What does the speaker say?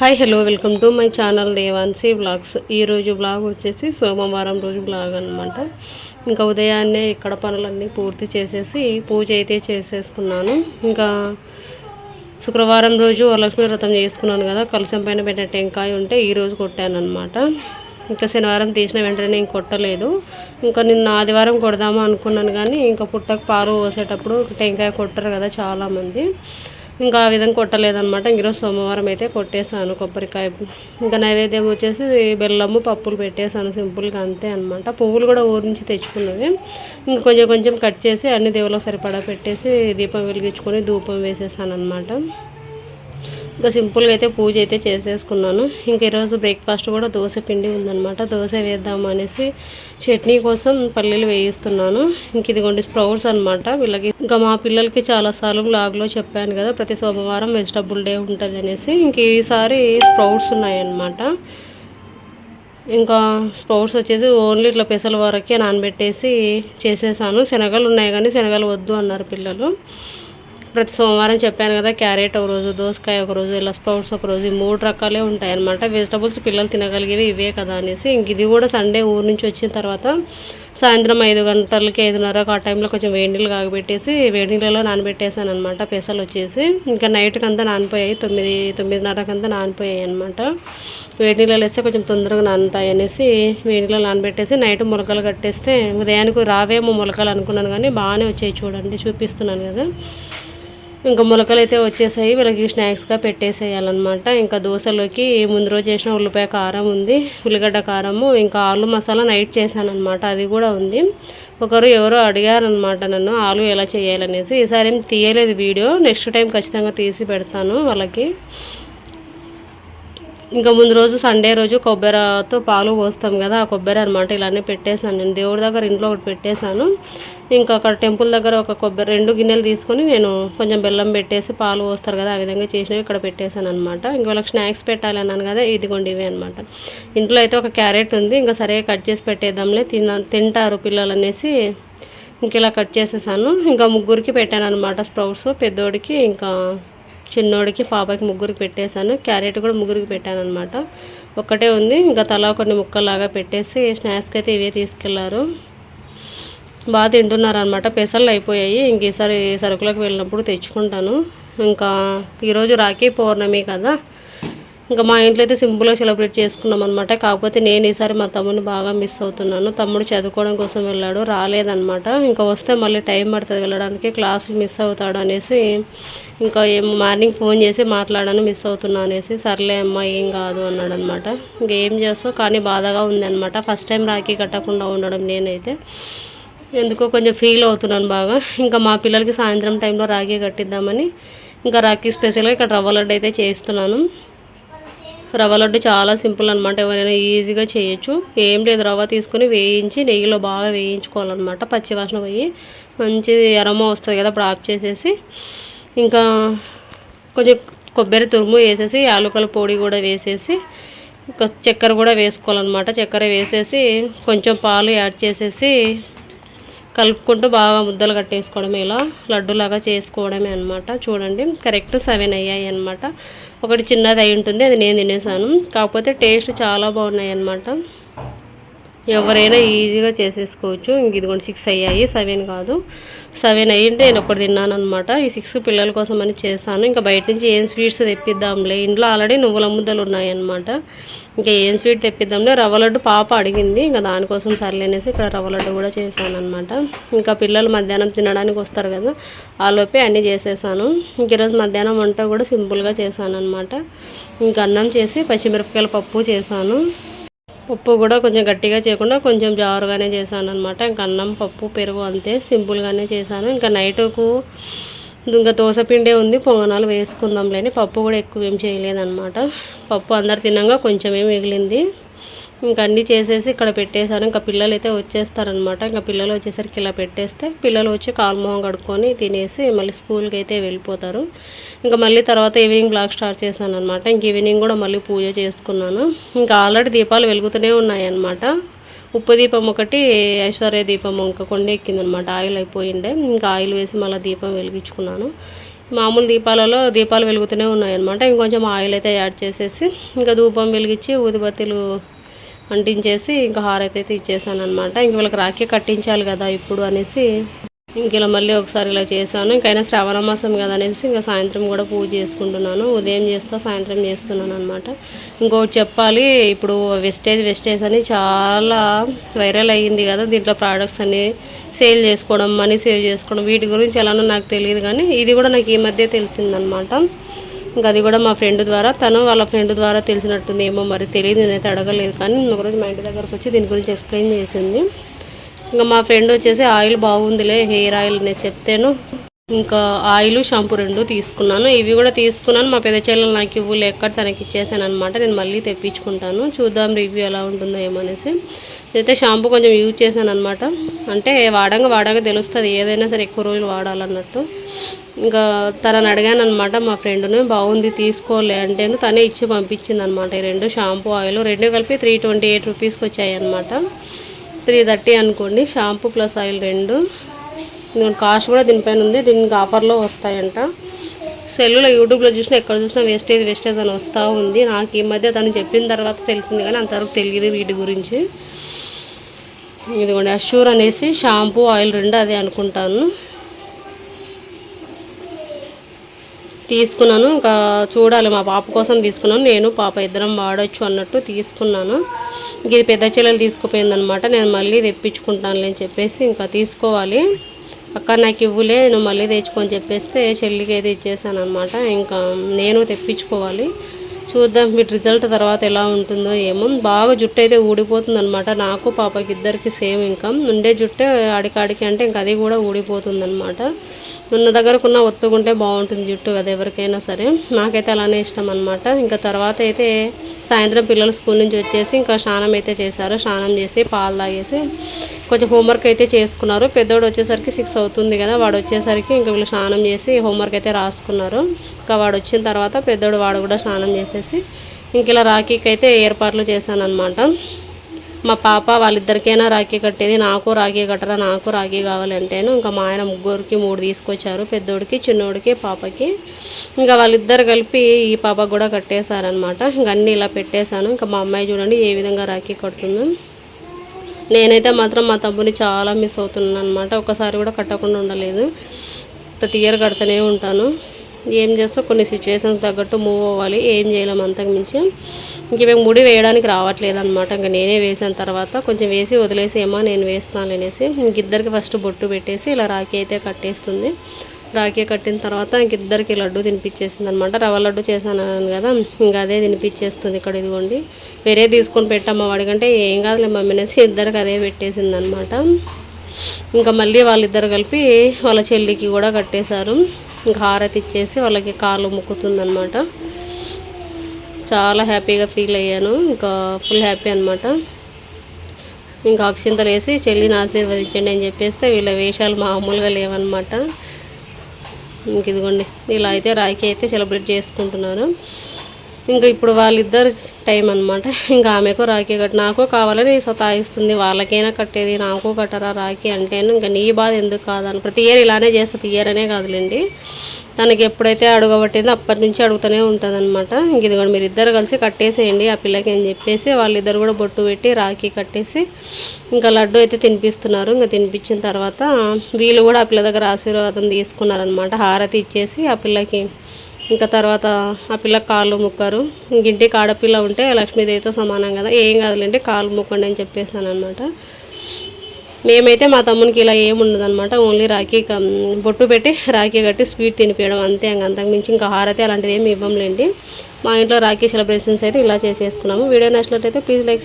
Hi hello welcome to my channel Devansi blogs ఈరోజు blog వచ్చేసి సోమవారం రోజు బ్లాగ్ అనమాట ఇంకా ఉదయాన్నే ఇక్కడ పనులన్నీ పూర్తి చేసేసి పూజ అయితే చేసేసుకున్నాను. ఇంకా శుక్రవారం రోజు వరలక్ష్మి వ్రతం చేసుకున్నాను కదా కలసం పైన పెట్టే టెంకాయ ఉంటే ఈరోజు కొట్టాను అనమాట ఇంకా శనివారం తీసిన వెంటనే నేను కొట్టలేదు. ఇంకా నిన్న ఆదివారం కొడదామా అనుకున్నాను కానీ ఇంకా పుట్టకు పాలు పోసేటప్పుడు టెంకాయ కొట్టరు కదా చాలామంది. ఇంకా ఆ విధంగా కొట్టలేదనమాట ఈరోజు సోమవారం అయితే కొట్టేశాను కొబ్బరికాయ. ఇంకా నైవేద్యం వచ్చేసి బెల్లము పప్పులు పెట్టేశాను సింపుల్గా అంతే అనమాట పువ్వులు కూడా ఊరి నుంచి తెచ్చుకున్నవి. ఇంకా కొంచెం కొంచెం కట్ చేసి అన్ని దేవుళ్ళకి సరిపడా పెట్టేసి దీపం వెలిగించుకొని ధూపం వేసేసాను అనమాట ఇంకా సింపుల్గా అయితే పూజ అయితే చేసేసుకున్నాను. ఇంక ఈరోజు బ్రేక్ఫాస్ట్ కూడా దోశ పిండి ఉందనమాట దోశ వేద్దాం అనేసి చట్నీ కోసం పల్లీలు వేయిస్తున్నాను. ఇంక ఇదిగోండి స్ప్రౌట్స్ అనమాట వీళ్ళకి ఇంకా మా పిల్లలకి చాలాసార్లు బ్లాగ్లో చెప్పాను కదా ప్రతి సోమవారం వెజిటబుల్ డే ఉంటుంది అనేసి ఇంక ఈసారి స్ప్రౌట్స్ ఉన్నాయన్నమాట. ఇంకా స్ప్రౌట్స్ వచ్చేసి ఓన్లీ ఇట్లా పెసల వరకే నానబెట్టేసి చేసేసాను. శనగలు ఉన్నాయి కానీ శనగలు వద్దు అన్నారు పిల్లలు. ప్రతి సోమవారం చెప్పాను కదా క్యారెట్ ఒక రోజు దోసకాయ ఒక రోజు ఇలా స్ప్రౌట్స్ ఒక రోజు మూడు రకాలే ఉంటాయి అనమాట వెజిటబుల్స్ పిల్లలు తినగలిగేవి ఇవే కదా అనేసి ఇంక ఇది కూడా సండే ఊరు నుంచి వచ్చిన తర్వాత సాయంత్రం ఐదు గంటలకి ఐదున్నరకు ఆ టైంలో కొంచెం వేడి నీళ్ళు కాగబెట్టేసి వేడి నీళ్ళలో నానబెట్టేసాను అనమాట పెసలు వచ్చేసి ఇంకా నైట్కి అంతా నానిపోయాయి తొమ్మిది తొమ్మిదిన్నరకు అంతా నానిపోయాయి అనమాట వేడి నీళ్ళలో వేస్తే కొంచెం తొందరగా నానుతాయి అనేసి వేడి నీళ్ళలో నానబెట్టేసి నైట్ మొలకలు కట్టేస్తే ఉదయానికి రావేమో మొలకలు అనుకున్నాను కానీ బాగానే వచ్చాయి చూడండి చూపిస్తున్నాను కదా. ఇంకా మొలకలు అయితే వచ్చేసాయి. వీళ్ళకి స్నాక్స్గా పెట్టేసేయాలన్నమాట. ఇంకా దోశలోకి ముందు రోజు చేసిన ఉల్లిపాయ కారం ఉంది. ఉల్లిగడ్డ కారము ఇంకా ఆలు మసాలా నైట్ చేశాను అనమాట అది కూడా ఉంది. ఒకరు ఎవరో అడిగారనమాట నన్ను ఆలు ఎలా చేయాలనేసి. ఈసారి ఏం తీయలేదు వీడియో. నెక్స్ట్ టైం ఖచ్చితంగా తీసి పెడతాను వాళ్ళకి. ఇంకా ముందు రోజు సండే రోజు కొబ్బరితో పాలు పోస్తాం కదా ఆ కొబ్బరి అనమాట ఇలానే పెట్టేశాను నేను. దేవుడి దగ్గర ఇంట్లో ఒకటి పెట్టేశాను. ఇంకా అక్కడ టెంపుల్ దగ్గర ఒక కొబ్బరి రెండు గిన్నెలు తీసుకొని నేను కొంచెం బెల్లం పెట్టేసి పాలు పోస్తారు కదా ఆ విధంగా చేసినవి ఇక్కడ పెట్టేశాను అనమాట ఇంకా వాళ్ళకి స్నాక్స్ పెట్టాలి అన్నాను కదా ఇదిగోండి ఇవే అనమాట ఇంట్లో అయితే ఒక క్యారెట్ ఉంది ఇంకా సరే కట్ చేసి పెట్టేద్దాంలే తిన తింటారు పిల్లలు అనేసి ఇంక ఇలా కట్ చేసేసాను. ఇంకా ముగ్గురికి పెట్టాను అనమాట స్ప్రౌట్స్ పెద్దోడికి ఇంకా చిన్నోడికి పాపకి ముగ్గురికి పెట్టేశాను. క్యారెట్ కూడా ముగ్గురికి పెట్టాను అనమాట ఒక్కటే ఉంది. ఇంకా తలా కొన్ని ముక్కలాగా పెట్టేసి స్నాక్స్కి అయితే ఇవే తీసుకెళ్ళారు. బాగా తింటున్నారు అనమాట పెసలు అయిపోయాయి. ఇంక ఈసారి సరుకులకు వెళ్ళినప్పుడు తెచ్చుకుంటాను. ఇంకా ఈరోజు రాఖీ పౌర్ణమి కదా. ఇంకా మా ఇంట్లో అయితే సింపుల్గా సెలబ్రేట్ చేసుకున్నాం అనమాట కాకపోతే నేను ఈసారి మా తమ్ముడిని బాగా మిస్ అవుతున్నాను. తమ్ముడు చదువుకోవడం కోసం వెళ్ళాడు రాలేదనమాట ఇంకా వస్తే మళ్ళీ టైం పడుతుంది వెళ్ళడానికి క్లాసులు మిస్ అవుతాడు అనేసి ఇంకా ఏం మార్నింగ్ ఫోన్ చేసి మాట్లాడాను మిస్ అవుతున్నా అనేసి సర్లే అమ్మ ఏం కాదు అన్నాడు అనమాట ఇంకేం చేస్తావు? కానీ బాధగా ఉంది అనమాట ఫస్ట్ టైం రాఖీ కట్టకుండా ఉండడం నేనైతే. ఎందుకో కొంచెం ఫీల్ అవుతున్నాను బాగా. ఇంకా మా పిల్లలకి సాయంత్రం టైంలో రాఖీ కట్టిద్దామని ఇంకా రాఖీ స్పెషల్గా ఇక్కడ రవ్వ లడ్డు అయితే చేస్తున్నాను. రవ్వ లడ్డు చాలా సింపుల్ అనమాట ఎవరైనా ఈజీగా చేయొచ్చు. ఏం లేదు రవ్వ తీసుకొని వేయించి నెయ్యిలో బాగా వేయించుకోవాలన్నమాట. పచ్చివాసన పోయి మంచి ఎరమ వస్తుంది కదా అప్పుడు ఆఫ్ చేసేసి. ఇంకా కొంచెం కొబ్బరి తురుము వేసేసి యాలుకల పొడి కూడా వేసేసి చక్కెర కూడా వేసుకోవాలన్నమాట. చక్కెర వేసేసి కొంచెం పాలు యాడ్ చేసేసి కలుపుకుంటూ బాగా ముద్దలు కట్టేసుకోవడం ఇలా లడ్డులాగా చేసుకోవడమే అనమాట చూడండి కరెక్ట్ సెవెన్ అయ్యాయి అనమాట ఒకటి చిన్నది అయి ఉంటుంది అది నేను తినేసాను. కాకపోతే టేస్ట్ చాలా బాగున్నాయి అనమాట ఎవరైనా ఈజీగా చేసేసుకోవచ్చు. ఇంక ఇదిగోండి సిక్స్ అయ్యాయి. సెవెన్ కాదు. సెవెన్ అయ్యింటే నేను ఒకటి తిన్నాను అనమాట ఈ సిక్స్ పిల్లల కోసం అని చేశాను. ఇంకా బయట నుంచి ఏం స్వీట్స్ తెప్పిద్దాంలే. ఇంట్లో ఆల్రెడీ నువ్వుల ముద్దలు ఉన్నాయన్నమాట ఇంకా ఏం స్వీట్ తెప్పిద్దాంలే. రవ్వ లడ్డు పాప అడిగింది. ఇంకా దానికోసం సర్లేనేసి ఇక్కడ రవ్వ లడ్డు కూడా చేశాను అనమాట ఇంకా పిల్లలు మధ్యాహ్నం తినడానికి వస్తారు కదా ఆ లోపే అన్నీ చేసేసాను. ఇంక ఈరోజు మధ్యాహ్నం వంట కూడా సింపుల్గా చేశాను అనమాట ఇంకా అన్నం చేసి పచ్చిమిరపకాయల పప్పు చేశాను. పప్పు కూడా కొంచెం గట్టిగా చేయకుండా కొంచెం జారుగానే చేశాను అనమాట ఇంకా అన్నం పప్పు పెరుగు అంతే సింపుల్గానే చేశాను. ఇంకా నైట్కు ఇంకా దోశ పిండే ఉంది పొంగనాలు వేసుకుందాంలేని. పప్పు కూడా ఎక్కువ ఏం చేయలేదన్నమాట. పప్పు అందరు తిన్నాక కొంచెమే మిగిలింది. ఇంకా అన్నీ చేసేసి ఇక్కడ పెట్టేశాను. ఇంకా పిల్లలు అయితే వచ్చేస్తారనమాట ఇంకా పిల్లలు వచ్చేసరికి ఇలా పెట్టేస్తే పిల్లలు వచ్చి కాలుమోహం కడుక్కొని తినేసి మళ్ళీ స్కూల్కి అయితే వెళ్ళిపోతారు. ఇంకా మళ్ళీ తర్వాత ఈవినింగ్ బ్లాగ్ స్టార్ట్ చేశాను అనమాట ఇంక ఈవినింగ్ కూడా మళ్ళీ పూజ చేసుకున్నాను. ఇంకా ఆల్రెడీ దీపాలు వెలుగుతూనే ఉన్నాయన్నమాట. ఉప్పు దీపం ఒకటి ఐశ్వర్య దీపం ఇంకా కొండ ఎక్కిందనమాట. ఆయిల్ అయిపోయిండే. ఇంకా ఆయిల్ వేసి మళ్ళీ దీపం వెలిగించుకున్నాను. మామూలు దీపాలలో దీపాలు వెలుగుతూనే ఉన్నాయన్నమాట. ఇంకొంచెం ఆయిల్ అయితే యాడ్ చేసేసి ఇంకా ధూపం వెలిగించి ఊదిబత్తీలు అంటించేసి ఇంకా హారతి అయితే ఇచ్చేసాను అనమాట ఇంక వీళ్ళకి రాఖీ కట్టించాలి కదా ఇప్పుడు అనేసి ఇంక ఇలా మళ్ళీ ఒకసారి ఇలా చేశాను. ఇంకైనా శ్రావణ మాసం కదా ఇంకా సాయంత్రం కూడా పూజ చేసుకుంటున్నాను. ఉదయం చేస్తా సాయంత్రం చేస్తున్నాను అనమాట ఇంకోటి చెప్పాలి ఇప్పుడు వెస్టేజ్ వెస్టేజ్ అని చాలా వైరల్ అయ్యింది కదా. దీంట్లో ప్రోడక్ట్స్ అన్ని సేల్ చేసుకోవడం మనీ సేవ్ చేసుకోవడం వీటి గురించి ఎలానో నాకు తెలియదు కానీ ఇది కూడా నాకు ఈ మధ్య తెలిసిందనమాట ఇంకా అది కూడా మా ఫ్రెండ్ ద్వారా తను వాళ్ళ ఫ్రెండ్ ద్వారా తెలిసినట్టుంది. ఏమో మరి తెలియదు నేనైతే అడగలేదు కానీ ఒకరోజు మా ఇంటి దగ్గరకు వచ్చి దీని గురించి ఎక్స్ప్లెయిన్ చేసింది. ఇంకా మా ఫ్రెండ్ వచ్చేసి ఆయిల్ బాగుందిలే హెయిర్ ఆయిల్ నేను చెప్తాను. ఇంకా ఆయిల్ షాంపూ రెండు తీసుకున్నాను. ఇవి కూడా తీసుకున్నాను. మా పెద్ద చెల్లెలు నాకు ఇవ్వు ఎక్కడ తనకి ఇచ్చేసాను అనమాట నేను మళ్ళీ తెప్పించుకుంటాను. చూద్దాం రివ్యూ ఎలా ఉంటుందో ఏమనేసి. అయితే షాంపూ కొంచెం యూజ్ చేశాను అనమాట అంటే వాడంగా వాడంగా తెలుస్తుంది. ఏదైనా సరే ఎక్కువ రోజులు వాడాలన్నట్టు. ఇంకా తనని అడిగాను అనమాట మా ఫ్రెండ్ను బాగుంది తీసుకోలే అంటే తనే ఇచ్చి పంపించింది అనమాట ఈ రెండు షాంపూ ఆయిల్ రెండు కలిపి త్రీ ట్వంటీ ఎయిట్ రూపీస్కి వచ్చాయి అనమాట త్రీ థర్టీ అనుకోండి. షాంపూ ప్లస్ ఆయిల్ రెండు. కాస్ట్ కూడా దీనిపైన ఉంది. దీనికి ఆఫర్లో వస్తాయంట. సెల్లులో యూట్యూబ్లో చూసినా ఎక్కడ చూసినా వేస్టేజ్ వేస్టేజ్ అని వస్తూ ఉంది. నాకు ఈ మధ్య తను చెప్పిన తర్వాత తెలిసింది కానీ అంతవరకు తెలియదు వీటి గురించి. ఇదిగోండి అష్యూర్ అనేసి షాంపూ ఆయిల్ రెండు అదే అనుకుంటాను. తీసుకున్నాను. ఇంకా చూడాలి మా పాప కోసం తీసుకున్నాను. నేను పాప ఇద్దరం వాడచ్చు అన్నట్టు తీసుకున్నాను. ఇది పెద్ద చెల్లెలు తీసుకుపోయిందనమాట. నేను మళ్ళీ తెప్పించుకుంటానులే అని చెప్పేసి ఇంకా తీసుకోవాలి. అక్క నాకు ఇవ్వులే నువ్వు మళ్ళీ తెచ్చుకొని చెప్పేస్తే చెల్లికి అయితే ఇచ్చేసాను అనమాట ఇంకా నేను తెప్పించుకోవాలి. చూద్దాం మీ రిజల్ట్ తర్వాత ఎలా ఉంటుందో ఏమో. బాగా జుట్టు అయితే ఊడిపోతుంది అనమాట నాకు పాపకి ఇద్దరికి సేమ్ ఇంకా ఉండే జుట్టే ఆడికాడికి అంటే ఇంకా అది కూడా ఊడిపోతుంది అనమాట ఉన్న దగ్గరకున్న ఒత్తుకుంటే బాగుంటుంది జుట్టు కదా ఎవరికైనా సరే. నాకైతే అలానే ఇష్టం అనమాట ఇంకా తర్వాత అయితే సాయంత్రం పిల్లలు స్కూల్ నుంచి వచ్చేసి ఇంకా స్నానం అయితే చేశారు. స్నానం చేసి పాలు తాగేసి కొంచెం హోంవర్క్ అయితే చేసుకున్నారు. పెద్దోడు వచ్చేసరికి సిక్స్ అవుతుంది కదా వాడు వచ్చేసరికి ఇంకా వీళ్ళు స్నానం చేసి హోంవర్క్ అయితే రాసుకున్నారు. ఇంకా వాడు వచ్చిన తర్వాత పెద్దోడు వాడు కూడా స్నానం చేసేసి ఇంక ఇలా రాఖీకి అయితే ఏర్పాట్లు చేశాను అనమాట మా పాప వాళ్ళిద్దరికైనా రాఖీ కట్టేది నాకు రాఖీ కట్టరా నాకు రాఖీ కావాలంటేను ఇంకా మా ఆయన ముగ్గురికి మూడు తీసుకొచ్చారు పెద్దోడికి చిన్నోడికి పాపకి. ఇంకా వాళ్ళిద్దరు కలిపి ఈ పాపకు కూడా కట్టేశారనమాట ఇంకా అన్నీ ఇలా పెట్టేశాను. ఇంకా మా అమ్మాయి చూడండి ఏ విధంగా రాఖీ కడుతుందో. నేనైతే మాత్రం మా తమ్ముని చాలా మిస్ అవుతున్నాను అనమాట ఒకసారి కూడా కట్టకుండా ఉండలేదు. ప్రతి ఇయర్ కడుతూనే ఉంటాను. ఏం చేస్తా కొన్ని సిచ్యువేషన్స్ తగ్గట్టు మూవ్ అవ్వాలి. ఏం చేయలేము అంతకు మించి. ఇంక మేము ముడి వేయడానికి రావట్లేదు అనమాట ఇంకా నేనే వేసిన తర్వాత కొంచెం వేసి వదిలేసేమో నేను వేస్తాను అనేసి ఇంక ఇద్దరికి ఫస్ట్ బొట్టు పెట్టేసి ఇలా రాఖీ అయితే కట్టేస్తుంది. రాఖీ కట్టిన తర్వాత ఇంక ఇద్దరికి లడ్డు తినిపించేసింది అనమాట రవ్వ లడ్డు చేశాను కదా ఇంకా అదే తినిపించేస్తుంది ఇక్కడ ఇదిగోండి. వేరే తీసుకొని పెట్టమ్మ వాడికంటే ఏం కాదులే మమ్మీ అనేసి ఇద్దరికి అదే పెట్టేసింది అనమాట ఇంకా మళ్ళీ వాళ్ళిద్దరు కలిపి వాళ్ళ చెల్లికి కూడా కట్టేశారు. ఇంకా హారతి ఇచ్చేసి వాళ్ళకి కాళ్ళు మొక్కుతుందనమాట చాలా హ్యాపీగా ఫీల్ అయ్యాను. ఇంకా ఫుల్ హ్యాపీ అనమాట ఇంకా అక్షింతలు వేసి చెల్లిని ఆశీర్వదించండి అని చెప్పేస్తే వీళ్ళ వేషాలు మామూలుగా లేవన్నమాట. ఇంక ఇదిగోండి ఇలా అయితే రాఖీ అయితే సెలబ్రేట్ చేసుకుంటున్నారు ఇంకా ఇప్పుడు వాళ్ళిద్దరు టైం అనమాట ఇంకా ఆమెకు రాఖీ కట్టి నాకు కావాలని సతాయిస్తుంది. వాళ్ళకైనా కట్టేది నాకు కట్టరా రాఖీ అంటేను ఇంకా నీ బాధ ఎందుకు కాదని. ప్రతి ఇయర్ ఇలానే చేస్తుంది ఇయర్ అనే కాదులేండి. తనకి ఎప్పుడైతే అడగబట్టిందో అప్పటి నుంచి అడుగుతూనే ఉంటుంది అనమాట ఇంక ఇదిగోండి మీరు ఇద్దరు కలిసి కట్టేసేయండి ఆ పిల్లకి అని చెప్పేసి వాళ్ళిద్దరు కూడా బొట్టు పెట్టి రాఖీ కట్టేసి ఇంకా లడ్డు అయితే తినిపిస్తున్నారు. ఇంకా తినిపించిన తర్వాత వీళ్ళు కూడా ఆ పిల్ల దగ్గర ఆశీర్వాదం తీసుకున్నారనమాట హారతి ఇచ్చేసి ఆ పిల్లకి ఇంకా తర్వాత ఆ పిల్ల కాళ్ళు ముక్కరు. ఇంటికి ఆడపిల్ల ఉంటే లక్ష్మీదేవితో సమానం కదా. ఏం కాదులేండి కాళ్ళు ముక్కండి అని చెప్పేసాను అనమాట మేమైతే మా తమ్మునికి ఇలా ఏముండదు అనమాట ఓన్లీ రాఖీ బొట్టు పెట్టి రాఖీ కట్టి స్వీట్ తినిపించడం అంతే ఇంక అంతకు మించి ఇంకా హారతి అలాంటివి ఏమి ఇవ్వంలేండి. మా ఇంట్లో రాఖీ సెలబ్రేషన్స్ అయితే ఇలా చేసేసుకున్నాము. వీడియో నచ్చినట్లయితే ప్లీజ్ లైక్